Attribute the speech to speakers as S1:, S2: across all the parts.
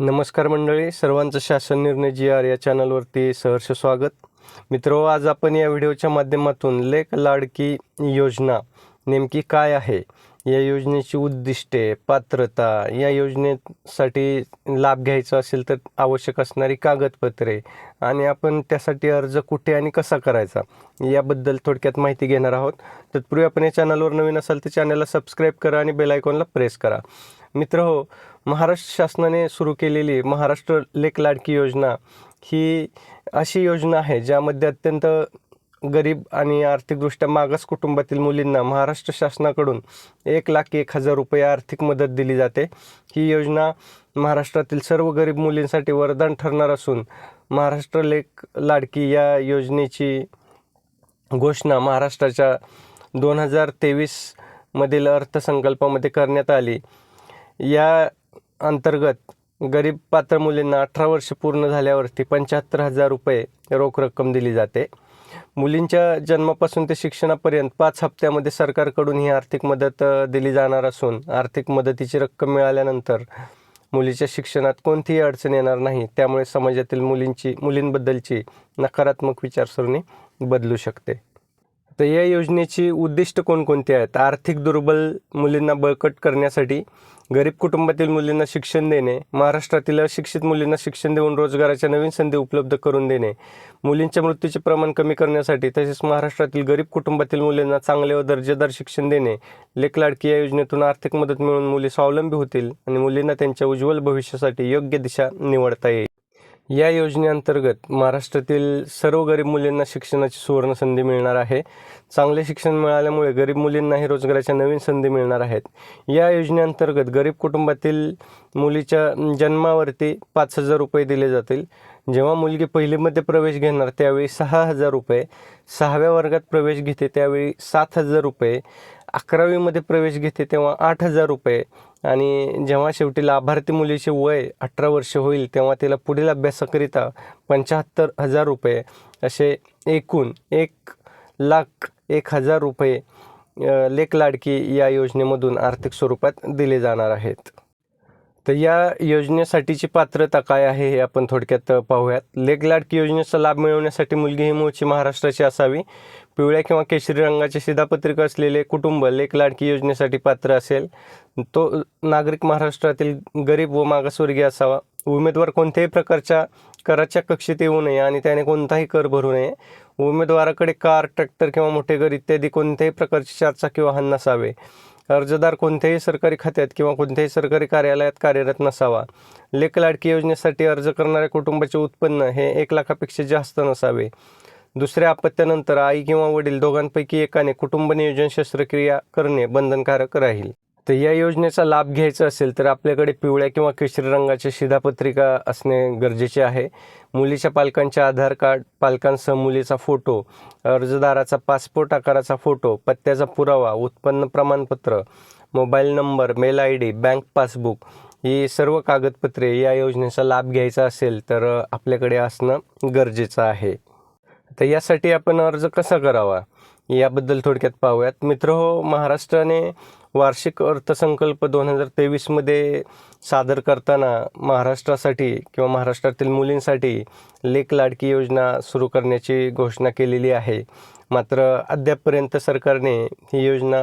S1: नमस्कार मंडळी सर्वांचं शासन निर्णय जी आर या चॅनलवरती सहर्ष स्वागत. मित्रो आज आपण या व्हिडिओच्या माध्यमातून लेख लाडकी योजना नेमकी काय आहे? या योजनेची उद्दिष्टे पात्रता या योजनेसाठी लाभ घ्यायचा असेल तर आवश्यक असणारी कागदपत्रे आणि आपण त्यासाठी अर्ज कुठे आणि कसा करायचा याबद्दल थोडक्यात माहिती घेणार आहोत. तत्पूर्वी आपण या चॅनलवर नवीन असाल तर चॅनलला सबस्क्राईब करा आणि बेल आयकॉनला प्रेस करा. मित्र हो महाराष्ट्र शासनाने सुरू केलेली महाराष्ट्र लेख लाडकी योजना ही अशी योजना आहे ज्यामध्ये अत्यंत गरीब आणि आर्थिकदृष्ट्या मागास कुटुंबातील मुलींना महाराष्ट्र शासनाकडून एक लाख एक हजार रुपये आर्थिक मदत दिली जाते. ही योजना महाराष्ट्रातील सर्व गरीब मुलींसाठी वरदान ठरणार असून महाराष्ट्र लेख लाडकी या योजनेची घोषणा महाराष्ट्राच्या दोन हजार तेवीसमधील अर्थसंकल्पामध्ये करण्यात आली. या अंतर्गत गरीब पात्र मुलींना अठरा वर्ष पूर्ण झाल्यावरती पंच्याहत्तर हजार रुपये रोख रक्कम दिली जाते. मुलींच्या जन्मापासून ते शिक्षणापर्यंत पाच हप्त्यामध्ये सरकारकडून ही आर्थिक मदत दिली जाणार असून आर्थिक मदतीची रक्कम मिळाल्यानंतर मुलीच्या शिक्षणात कोणतीही अडचण येणार नाही. त्यामुळे समाजातील मुलींची मुलींबद्दलची नकारात्मक विचारसरणी बदलू शकते. तर या योजनेची उद्दिष्ट कोणकोणती आहेत? आर्थिक दुर्बल मुलींना बळकट करण्यासाठी गरीब कुटुंबातील मुलींना शिक्षण देणे महाराष्ट्रातील अशिक्षित मुलींना शिक्षण देऊन रोजगाराच्या नवीन संधी उपलब्ध करून देणे मुलींच्या मृत्यूचे प्रमाण कमी करण्यासाठी तसेच महाराष्ट्रातील गरीब कुटुंबातील मुलींना चांगले व दर्जेदार शिक्षण देणे लेखलाडकी या योजनेतून आर्थिक मदत मिळून मुली स्वावलंबी होतील आणि मुलींना त्यांच्या उज्ज्वल भविष्यासाठी योग्य दिशा निवडता येईल. या योजनेअंतर्गत महाराष्ट्रातील सर्व गरीब मुलींना शिक्षणाची सुवर्ण संधी मिळणार आहे. चांगले शिक्षण मिळाल्यामुळे गरीब मुलींनाही रोजगाराच्या नवीन संधी मिळणार आहेत. या योजनेअंतर्गत गरीब कुटुंबातील मुलीच्या जन्मावरती पाच हजार रुपये दिले जातील. जेव्हा मुलगी पहिलीमध्ये प्रवेश घेणार त्यावेळी सहा हजार रुपये. सहाव्या वर्गात प्रवेश घेते त्यावेळी सात हजार रुपये. अकरावीमध्ये प्रवेश घेते तेव्हा आठ हजार रुपये. आणि जेव्हा शेवटी लाभार्थी मुलीचे वय अठरा वर्ष होईल तेव्हा तिला पुढील अभ्यासाकरिता पंच्याहत्तर हजार रुपये असे एकूण एक लाख एक हजार रुपये लेख लाडकी या योजनेमधून आर्थिक स्वरूपात दिले जाणार आहेत. तर या योजनेसाठीची पात्रता काय आहे हे आपण थोडक्यात पाहूयात. लेख लाडकी योजनेचा लाभ मिळवण्यासाठी मुलगी ही मूळची महाराष्ट्राची असावी. पिवळ्या किंवा केशरी रंगाचे शिधापत्रिका असलेले कुटुंब लेख लाडकी योजनेसाठी पात्र असेल. तो नागरिक महाराष्ट्रातील गरीब व मागासवर्गीय असावा. उमेदवार कोणत्याही प्रकारच्या कराच्या कक्षेत येऊ नये आणि त्याने कोणताही कर भरू नये. उमेदवाराकडे कार ट्रॅक्टर किंवा मोठे घर इत्यादी कोणत्याही प्रकारचे चारचाकी वाहन नसावे. अर्जदार कोणत्याही सरकारी खात्यात किंवा कोणत्याही सरकारी कार्यालयात कार्यरत नसावा. लेख लाडकी योजनेसाठी अर्ज करणाऱ्या कुटुंबाचे उत्पन्न हे एक लाखापेक्षा जास्त नसावे. दुसऱ्या अपत्यानंतर आई किंवा वडील दोघांपैकी एकाने कुटुंब नियोजन शस्त्रक्रिया करणे बंधनकारक राहील. तर या योजनेचा लाभ घ्यायचा असेल तर आपल्याकडे पिवळ्या किंवा केशरी रंगाची शिधापत्रिका असणे गरजेचे आहे. मुलीच्या पालकांचे आधार कार्ड पालकांसह मुलीचा फोटो अर्जदाराचा पासपोर्ट आकाराचा फोटो पत्त्याचा पुरावा उत्पन्न प्रमाणपत्र mobile number mail I D bank passbook ही सर्व कागदपत्रे या योजनेचा लाभ घ्यायचा असेल तर आपल्याकडे असणं गरजेचं आहे. तर यासाठी आपण अर्ज कसा करावा? याबद्दल थोडक्यात पाहूयात. मित्र हो महाराष्ट्राने वार्षिक अर्थसंकल्प दोन हजार तेवीसमध्ये सादर करताना महाराष्ट्रासाठी किंवा महाराष्ट्रातील मुलींसाठी लेख लाडकी योजना सुरू करण्याची घोषणा केलेली आहे. मात्र अद्यापपर्यंत सरकारने ही योजना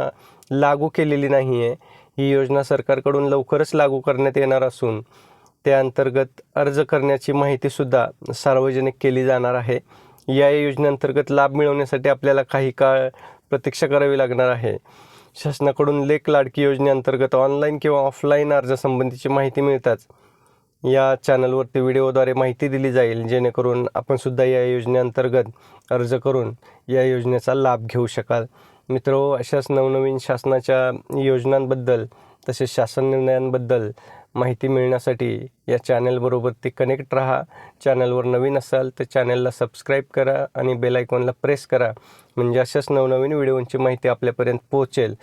S1: लागू केलेली नाही आहे ही योजना सरकारकडून लवकरच लागू करण्यात येणार असून त्या अंतर्गत अर्ज करण्याची माहितीसुद्धा सार्वजनिक केली जाणार आहे. या योजनेअंतर्गत लाभ मिळवण्यासाठी आपल्याला काही काळ प्रतीक्षा करावी लागणार आहे. शासनाकडून लेख लाडकी योजनेअंतर्गत ऑनलाईन किंवा ऑफलाईन अर्जासंबंधीची माहिती मिळताच या चॅनलवरती व्हिडिओद्वारे माहिती दिली जाईल. जेणेकरून आपण सुद्धा या योजनेअंतर्गत अर्ज करून या योजनेचा लाभ घेऊ शकाल. मित्र हो, अशाच नवनवीन शासनाच्या योजनांबद्दल तसेच शासन निर्णयांबद्दल माहिती मिळण्यासाठी या चॅनलबरोबर ते कनेक्ट राहा. चॅनलवर नवीन असाल तर चॅनलला सबस्क्राईब करा आणि बेल आयकॉनला प्रेस करा. म्हणजे अशाच नवनवीन व्हिडिओंची माहिती आपल्यापर्यंत पोहोचेल.